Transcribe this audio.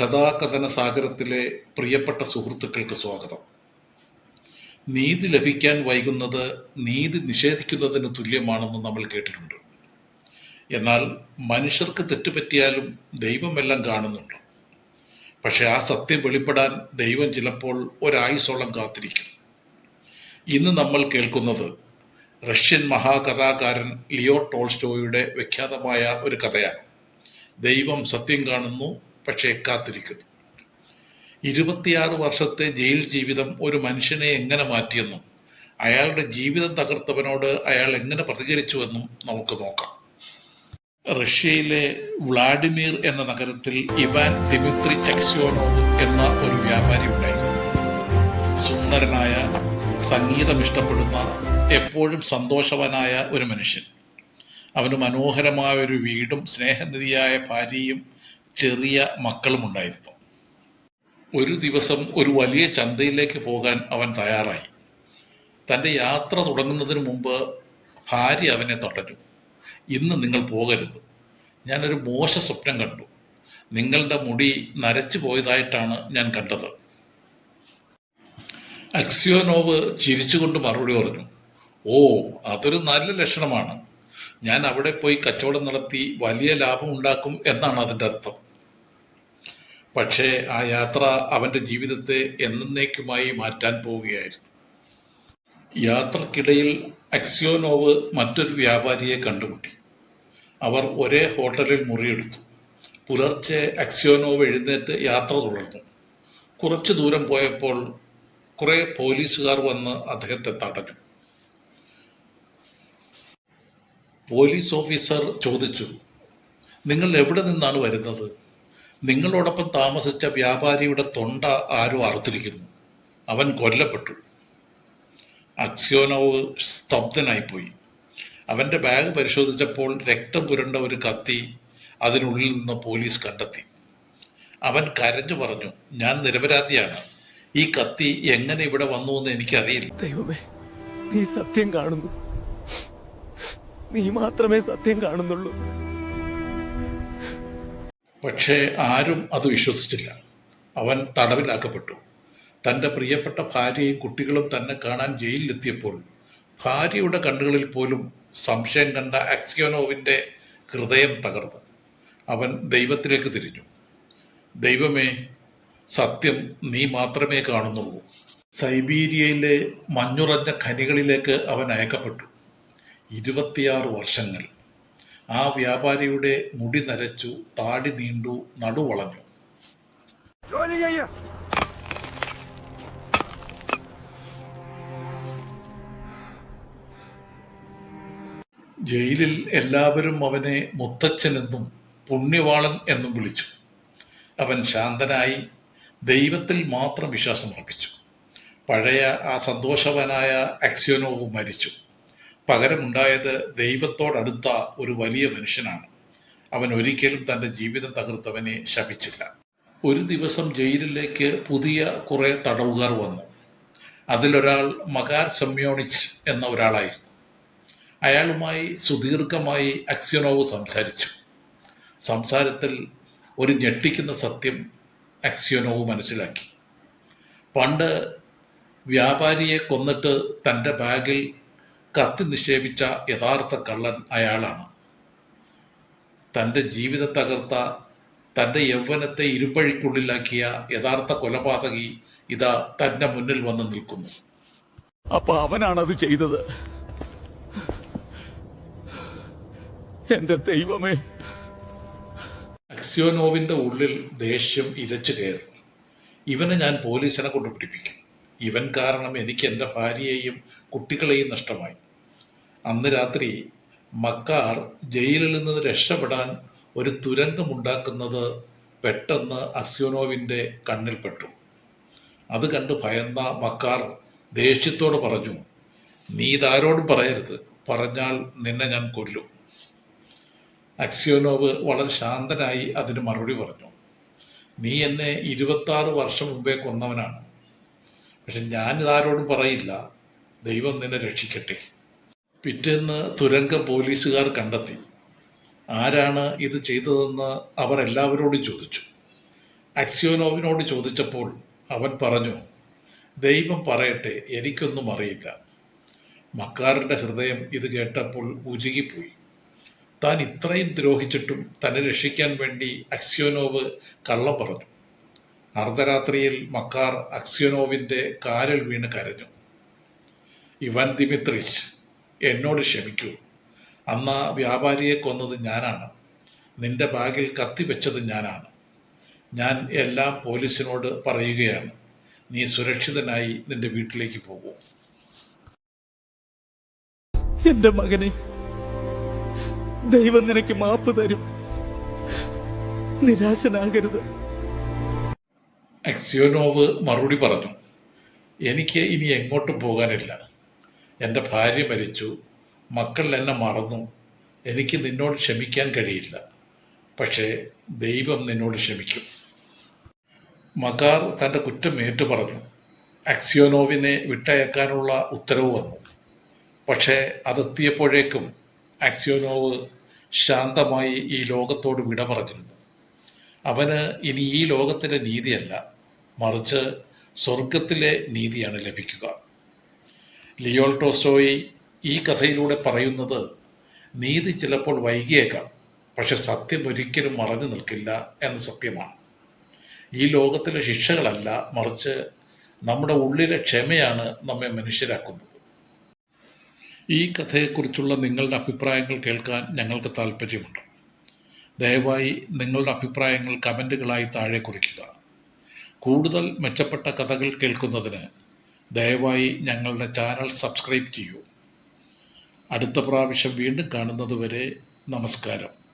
കഥാകഥന സാഗരത്തിലെ പ്രിയപ്പെട്ട സുഹൃത്തുക്കൾക്ക് സ്വാഗതം. നീതി ലഭിക്കാൻ വൈകുന്നത് നീതി നിഷേധിക്കുന്നതിന് തുല്യമാണെന്ന് നമ്മൾ കേട്ടിട്ടുണ്ട്. എന്നാൽ മനുഷ്യർക്ക് തെറ്റുപറ്റിയാലും ദൈവമെല്ലാം കാണുന്നുണ്ട്. പക്ഷെ ആ സത്യം വെളിപ്പെടാൻ ദൈവം ചിലപ്പോൾ ഒരായുസോളം കാത്തിരിക്കും. ഇന്ന് നമ്മൾ കേൾക്കുന്നത് റഷ്യൻ മഹാകഥാകാരൻ ലിയോ ടോൾസ്റ്റോയുടെ വിഖ്യാതമായ ഒരു കഥയാണ്. ദൈവം സത്യം കാണുന്നു പക്ഷേ കാത്തിരിക്കുന്നു. ഇരുപത്തിയാറ് വർഷത്തെ ജയിൽ ജീവിതം ഒരു മനുഷ്യനെ എങ്ങനെ മാറ്റിയെന്നും അയാളുടെ ജീവിതം തകർത്തവനോട് അയാൾ എങ്ങനെ പ്രതികരിച്ചുവെന്നും നമുക്ക് നോക്കാം. റഷ്യയിലെ വ്ളാഡിമിർ എന്ന നഗരത്തിൽ ഇവാൻ ദിമിത്രി ചക്സ്യോനോവ് എന്ന ഒരു വ്യാപാരി ഉണ്ടായിരുന്നു. സുന്ദരനായ സംഗീതം ഇഷ്ടപ്പെടുന്ന എപ്പോഴും സന്തോഷവാനായ ഒരു മനുഷ്യൻ. അവന് മനോഹരമായ ഒരു വീടും സ്നേഹനിധിയായ ഭാര്യയും ചെറിയ മക്കളും ഉണ്ടായിരുന്നു ഒരു ദിവസം ഒരു വലിയ ചന്തയിലേക്ക് പോകാൻ അവൻ തയ്യാറായി. തന്റെ യാത്ര തുടങ്ങുന്നതിന് മുമ്പ് ഭാര്യ അവനെ തടഞ്ഞു. ഇന്ന് നിങ്ങൾ പോകരുത്. ഞാനൊരു മോശ സ്വപ്നം കണ്ടു. നിങ്ങളുടെ മുടി നരച്ചു പോയതായിട്ടാണ് ഞാൻ കണ്ടത്. അക്സിയോനോവ് ചിരിച്ചുകൊണ്ട് മറുപടി പറഞ്ഞു ഓ അതൊരു നല്ല ലക്ഷണമാണ്. ഞാൻ അവിടെ പോയി കച്ചവടം നടത്തി വലിയ ലാഭം ഉണ്ടാക്കും എന്നാണ് അതിന്റെ അർത്ഥം. പക്ഷേ ആ യാത്ര അവന്റെ ജീവിതത്തെ എന്നേക്കുമായി മാറ്റാൻ പോവുകയായിരുന്നു. യാത്രക്കിടയിൽ അക്സിയോനോവ് മറ്റൊരു വ്യാപാരിയെ കണ്ടുമുട്ടി. അവർ ഒരേ ഹോട്ടലിൽ മുറിയെടുത്തു. പുലർച്ചെ അക്സിയോനോവ് എഴുന്നേറ്റ് യാത്ര തുടർന്നു. കുറച്ചു ദൂരം പോയപ്പോൾ കുറെ പോലീസുകാർ വന്ന് അദ്ദേഹത്തെ തടഞ്ഞു. പോലീസ് ഓഫീസർ ചോദിച്ചു നിങ്ങൾ എവിടെ നിന്നാണ് വരുന്നത്? നിങ്ങളോടൊപ്പം താമസിച്ച വ്യാപാരിയുടെ തൊണ്ട ആരോ അറുത്തിരിക്കുന്നു. അവൻ കൊല്ലപ്പെട്ടു. അക്സ്യോനോവ് സ്തബ്ധനായിപ്പോയി. അവന്റെ ബാഗ് പരിശോധിച്ചപ്പോൾ രക്തം പുരണ്ട ഒരു കത്തി അതിനുള്ളിൽ നിന്ന് പോലീസ് കണ്ടെത്തി. അവൻ കരഞ്ഞു പറഞ്ഞു ഞാൻ നിരപരാധിയാണ്. ഈ കത്തി എങ്ങനെ ഇവിടെ വന്നു എന്ന് എനിക്കറിയില്ല. ദൈവമേ നീ സത്യം കാണുന്നു. നീ മാത്രമേ സത്യം കാണുന്നുള്ളൂ. പക്ഷേ ആരും അത് വിശ്വസിച്ചില്ല. അവൻ തടവിലാക്കപ്പെട്ടു. തന്റെ പ്രിയപ്പെട്ട ഭാര്യയും കുട്ടികളും തന്നെ കാണാൻ ജയിലിലെത്തിയപ്പോൾ ഭാര്യയുടെ കണ്ണുകളിൽ പോലും സംശയം കണ്ട അക്സിയോനോവിന്റെ ഹൃദയം തകർന്നു. അവൻ ദൈവത്തിലേക്ക് തിരിഞ്ഞു. ദൈവമേ സത്യം നീ മാത്രമേ കാണുന്നുള്ളൂ. സൈബീരിയയിലെ മഞ്ഞുറഞ്ഞ ഖനികളിലേക്ക് അവൻ അയക്കപ്പെട്ടു. ഇരുപത്തിയാറ് വർഷങ്ങൾ ആ വ്യാപാരിയുടെ മുടി നരച്ചു താടി നീണ്ടു നടുവളഞ്ഞു ജയിലിൽ എല്ലാവരും അവനെ മുത്തച്ഛനെന്നും പുണ്യവാളൻ എന്നും വിളിച്ചു. അവൻ ശാന്തനായി ദൈവത്തിൽ മാത്രം വിശ്വാസം അർപ്പിച്ചു. പഴയ ആ സന്തോഷവാനായ അക്സ്യോനോവ് മരിച്ചു. പകരമുണ്ടായത് ദൈവത്തോടടുത്ത ഒരു വലിയ മനുഷ്യനാണ്. അവൻ ഒരിക്കലും തന്റെ ജീവിതം തകർത്തവനെ ശപിച്ചില്ല. ഒരു ദിവസം ജയിലിലേക്ക് പുതിയ കുറേ തടവുകാർ വന്നു. അതിലൊരാൾ മകാർ സമ്യോണിച്ച് എന്ന ഒരാളായിരുന്നു. അയാളുമായി സുദീർഘമായി അക്സ്യനോവ് സംസാരിച്ചു. സംസാരത്തിൽ ഒരു ഞെട്ടിക്കുന്ന സത്യം അക്സ്യനോവ് മനസ്സിലാക്കി. പണ്ട് വ്യാപാരിയെ കൊന്നിട്ട് തന്റെ ബാഗിൽ കത്തി നിക്ഷേപിച്ച യഥാർത്ഥ കള്ളൻ അയാളാണ്. തന്റെ ജീവിത തകർത്ത തന്റെ യൗവനത്തെ ഇരുമ്പഴിക്കുള്ളിലാക്കിയ യഥാർത്ഥ കൊലപാതകി ഇതാ തന്റെ മുന്നിൽ വന്ന് നിൽക്കുന്നു. അപ്പൊ അവനാണ് അത് ചെയ്തത്? എന്റെ ദൈവമേ. അക്സിയോനോവിന്റെ ഉള്ളിൽ ദേഷ്യം ഇരച്ചു കയറി. ഇവനെ ഞാൻ പോലീസിനെ കൊണ്ട് പിടിപ്പിക്കും. ഇവൻ കാരണം എനിക്ക് എന്റെ ഭാര്യയെയും കുട്ടികളെയും നഷ്ടമായി. അന്ന് രാത്രി മക്കാർ ജയിലിൽ നിന്ന് രക്ഷപ്പെടാൻ ഒരു തുരങ്കമുണ്ടാക്കുന്നത് പെട്ടെന്ന് അസ്യോനോവിന്റെ കണ്ണിൽപ്പെട്ടു അത് കണ്ട് ഭയന്ന മക്കാർ ദേഷ്യത്തോട് പറഞ്ഞു നീ ഇതാരോടും പറയരുത്. പറഞ്ഞാൽ നിന്നെ ഞാൻ കൊല്ലും. അക്സിയോനോവ് വളരെ ശാന്തനായി അതിന് മറുപടി പറഞ്ഞു നീ എന്നെ ഇരുപത്താറ് വർഷം മുമ്പേ കൊന്നവനാണ്. പക്ഷെ ഞാൻ ഇതാരോടും പറയില്ല. ദൈവം നിന്നെ രക്ഷിക്കട്ടെ. പിറ്റേന്ന് തുരങ്ക പോലീസുകാർ കണ്ടെത്തി. ആരാണ് ഇത് ചെയ്തതെന്ന് അവർ എല്ലാവരോടും ചോദിച്ചു. അക്സ്യോനോവിനോട് ചോദിച്ചപ്പോൾ അവൻ പറഞ്ഞു ദൈവം പറയട്ടെ എനിക്കൊന്നും അറിയില്ല. മക്കാറിന്റെ ഹൃദയം ഇത് കേട്ടപ്പോൾ ഉരുകിപ്പോയി. താൻ ഇത്രയും ദ്രോഹിച്ചിട്ടും തന്നെ രക്ഷിക്കാൻ വേണ്ടി അക്സ്യോനോവ് കള്ളം പറഞ്ഞു. അർദ്ധരാത്രിയിൽ മക്കാർ അക്സ്യനോവിന്റെ കാലിൽ വീണ് കരഞ്ഞു. ഇവൻ ദിമിത്രിച്ച് എന്നോട് ക്ഷമിക്കൂ. അന്ന് വ്യാപാരിയെ കൊന്നത് ഞാനാണ്. നിന്റെ ബാഗിൽ കത്തി വെച്ചത് ഞാനാണ്. ഞാൻ എല്ലാം പോലീസിനോട് പറയുകയാണ്. നീ സുരക്ഷിതനായി നിന്റെ വീട്ടിലേക്ക് പോകൂ. എന്റെ മകനെ ദൈവം നിനക്ക് മാപ്പ് തരും. നിരാശനാകരുത്. അക്സിയോനോവ് മറുപടി പറഞ്ഞു എനിക്ക് ഇനി എങ്ങോട്ട് പോകാനില്ല. എന്റെ ഭാര്യ മരിച്ചു. മക്കൾ എന്നെ മറന്നു. എനിക്ക് നിന്നോട് ക്ഷമിക്കാൻ കഴിയില്ല. പക്ഷേ ദൈവം നിന്നോട് ക്ഷമിക്കും. മകാർ തന്റെ കുറ്റം ഏറ്റു പറഞ്ഞു. അക്സിയോനോവിനെ വിട്ടയക്കാനുള്ള ഉത്തരവ് വന്നു. പക്ഷേ അതെത്തിയപ്പോഴേക്കും അക്സിയോനോവ് ശാന്തമായി ഈ ലോകത്തോട് വിട പറഞ്ഞിരുന്നു. അവന് ഇനി ഈ ലോകത്തിലെ നീതിയല്ല. മറിച്ച് സ്വർഗത്തിലെ നീതിയാണ് ലഭിക്കുക. ലിയോൾ ടോസ്റ്റോയി ഈ കഥയിലൂടെ പറയുന്നത് നീതി ചിലപ്പോൾ വൈകിയേക്കാം പക്ഷെ സത്യം ഒരിക്കലും മറഞ്ഞു നിൽക്കില്ല എന്ന സത്യമാണ്. ഈ ലോകത്തിലെ ശിക്ഷകളല്ല മറിച്ച് നമ്മുടെ ഉള്ളിലെ ക്ഷമയാണ് നമ്മെ മനുഷ്യരാക്കുന്നത്. ഈ കഥയെക്കുറിച്ചുള്ള നിങ്ങളുടെ അഭിപ്രായങ്ങൾ കേൾക്കാൻ ഞങ്ങൾക്ക് താല്പര്യമുണ്ട് ദയവായി നിങ്ങളുടെ അഭിപ്രായങ്ങൾ കമന്റുകളായി താഴെ കുറിക്കുക. കൂടുതൽ മെച്ചപ്പെട്ട കഥകൾ കേൾക്കുന്നതിന് ദയവായി ഞങ്ങളുടെ ചാനൽ സബ്സ്ക്രൈബ് ചെയ്യൂ. അടുത്ത പ്രാവശ്യം വീണ്ടും കാണുന്നതുവരെ നമസ്കാരം.